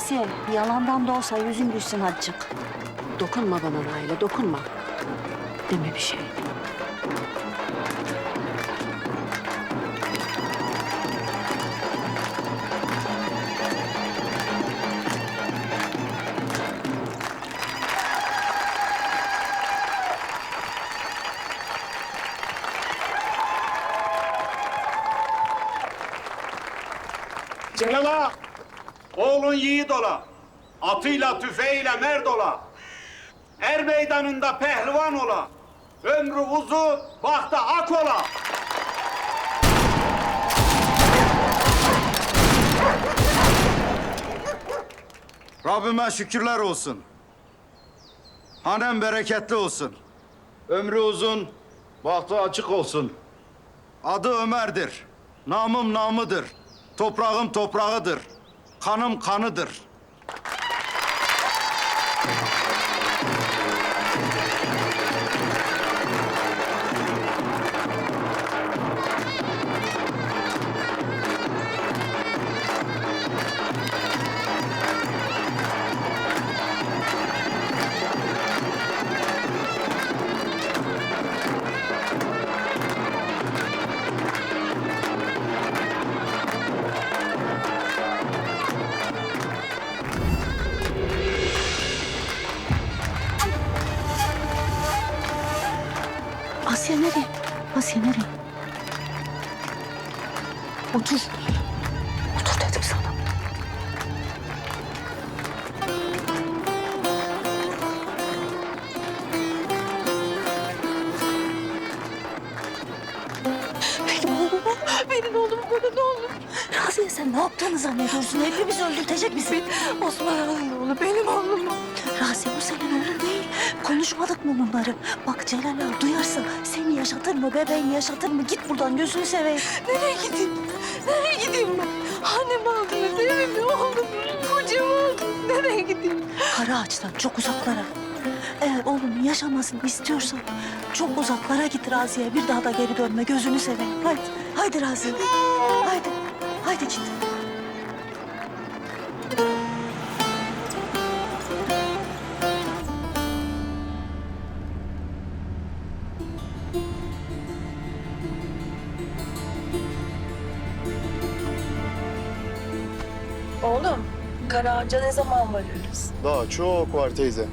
Asiye, yalandan da olsa yüzün gülsün azıcık. Dokunma bana Nail'e, dokunma. Deme bir şey. Celala, oğlun yiğit ola. Atıyla tüfeğiyle merd ola. Er meydanında pehlivan ola. Ömrü uzun, bahtı ak ola. Rabbime şükürler olsun. Hanem bereketli olsun. Ömrü uzun, bahtı açık olsun. Adı Ömer'dir. Namım namıdır. Toprağım toprağıdır. Kanım kanıdır. Asiye nereye? Asiye nereye? Otur. Otur dedim sana. Benim oğlum, benim oğlum bana ne olur. Raziye sen ne yaptığını zannediyorsun? Hepimizi öldürtecek misin? Osman Ağa'nın benim oğlum. Raziye bu senin oğlun değil. Konuşmadık mı bunları? Bak Celal Ağa duyarsa seni yaşatır mı, bebeğini yaşatır mı? Git buradan gözünü seveyim. Nereye gideyim? Nereye gideyim ben? Annemi aldınız, evimi, oğlumu, kocamı aldınız. Nereye gideyim? Kara ağaçtan çok uzaklara. Eğer oğlunun yaşamasını istiyorsan çok uzaklara git Raziye. Bir daha da geri dönme. Gözünü seveyim. Haydi, haydi Raziye. Haydi, haydi git. Oğlum, Karaağaç'a ne zaman varırız? Daha çok var teyze.